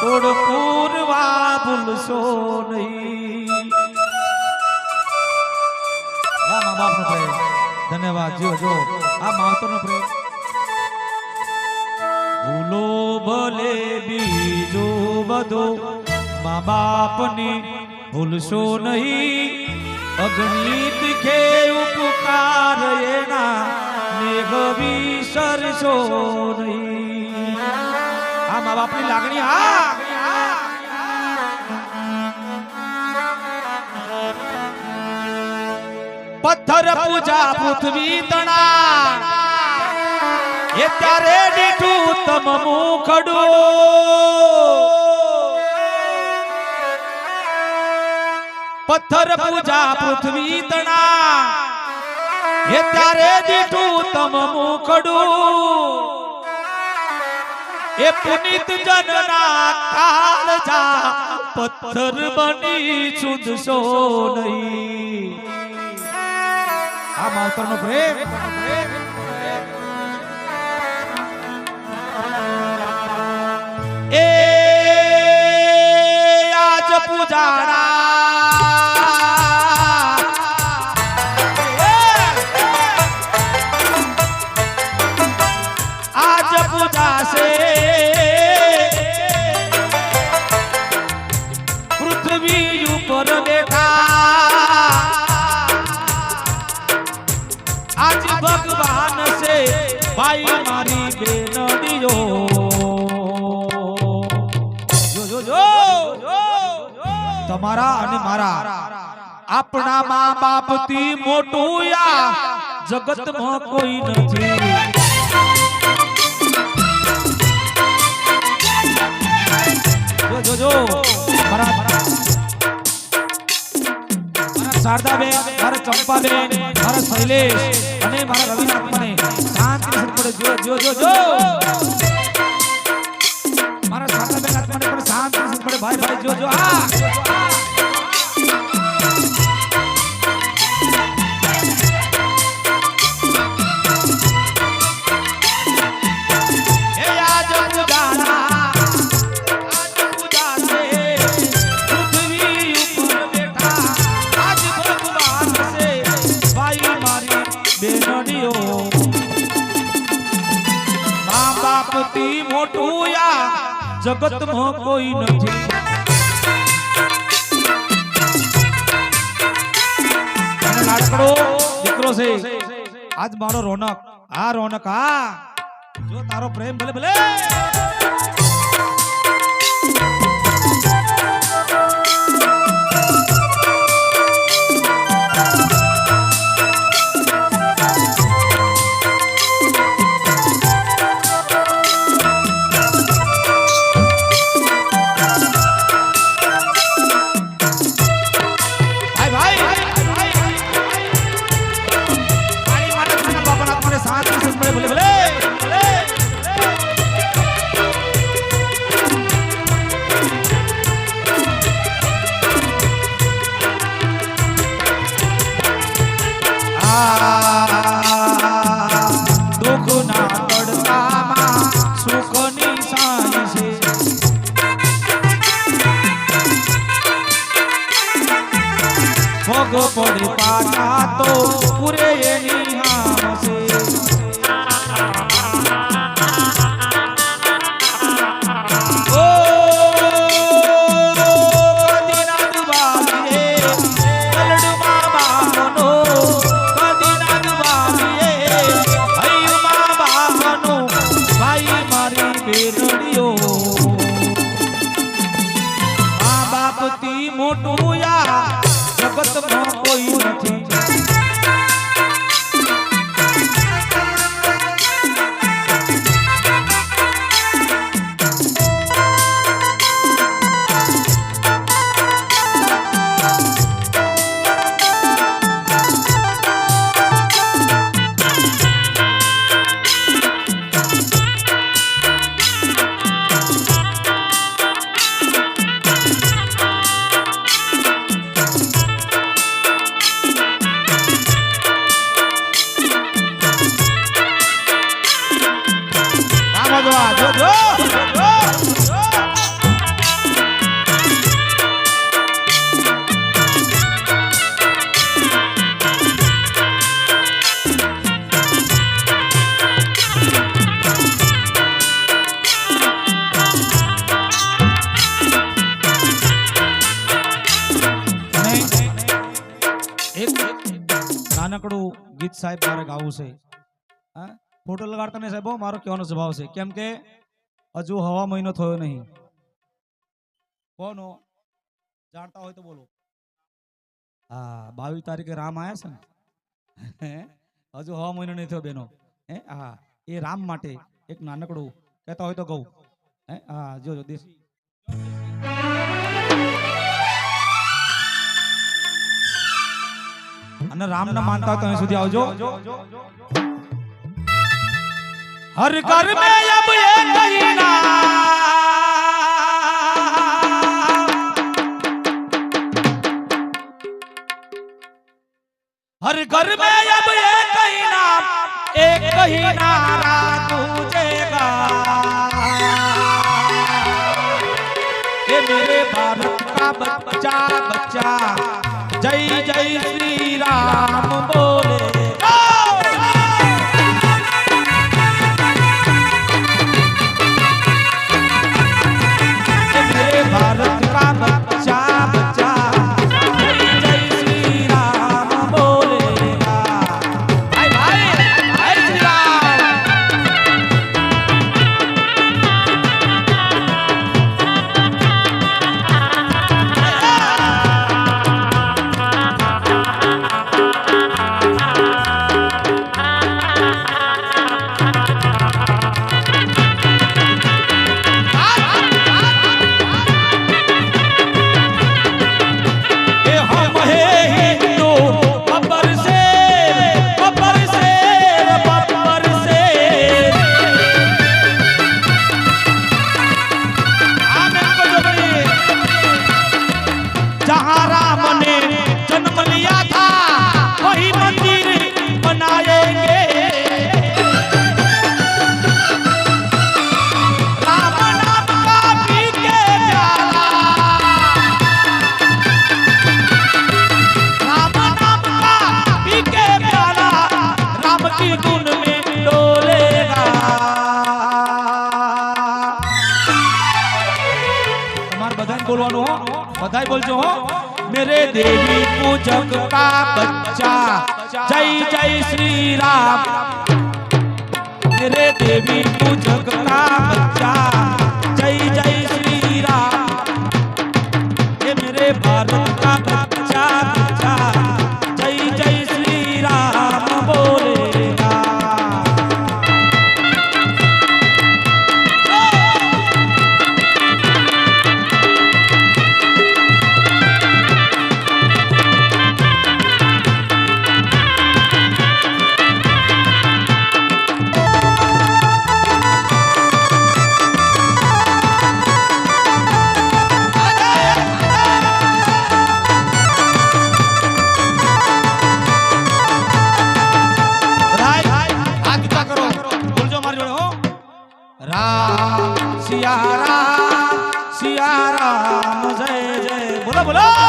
ગોળ પૂરવા ભૂલશો નહીં. વાહ મા બાપનો પ્રેમ. ધન્યવાદ. જો જો આ માવતરનો પ્રેમ. ભૂલો ભલે બીજો બધો મા બાપને ભૂલશો નહીં. અગણિત કે ઉપકાર એના મેઘ વિસરશો નહીં. આ મા બાપની લાગણી હા પથ્થર પૂજા પૃથ્વી તણા એ ત્યારે દીઠું તમ મુખડું પથ્થર પૂજા પૃથ્વી તણા એ ત્યારે દીઠું તમ મુખડું એ પુનિત જનના કાળજા પથ્થર બની છુદશો નહીં આ માવતરનો પ્રેમ એ આજ પૂજારા આજ પૂજાશે મારી બેનડીઓ. તમારા અને મારા. આપણા મા બાપથી મોટું આ જગતમાં કોઈ નથી. જો જો જો. મારા મારા. શારદાબેન, મારા ચંપાબેન, મારા શૈલેષ અને મારા રવિનાથ મને શાંતિ પડે જો જો જો જો મારા શારદાબેન આત્માને પણ શાંતિ પડે ભાઈ ભાઈ જો જો આ જગતમાં કોઈ નથી. દીકરો છે. આજ મારો રોનક. આ રોનક, આ. જો તારો પ્રેમ ભલે ભલે. Jacopo સાહેબ મારે ગાવું છે. ફોટો લગાડતા નહીં સાહેબ મારો કહેવાનો સ્વભાવ છે. કેમ કે હજુ હવા મહિનો થયો નહીં. કોનો? જાણતા હોય તો બોલો. હા, બાવીસ તારીખે રામ આવ્યા છે ને? હજુ હવા મહિનો નહીં થયો બેનો. હે? હા, એ રામ માટે એક નાનકડું કહેતા હોય તો કહું. હે? હા, જોજો, દેશી અને રામ ના માનતા હોય તો અહીં સુધી આવજો હર ઘર મે અબ ये कहीं हर घर में अब ये कहीं नाम एक कहीं नारा गूंजेगा ये मेरे भारत का बच्चा बच्चा જય શ્રી રામ બોલે. बोल जो मेरे देवी पूजक का बच्चा। जय जय श्री राम मेरे देवी पूजक का बच्चा। રામ સિયારામ સિયા રામ જય જય બોલો બોલો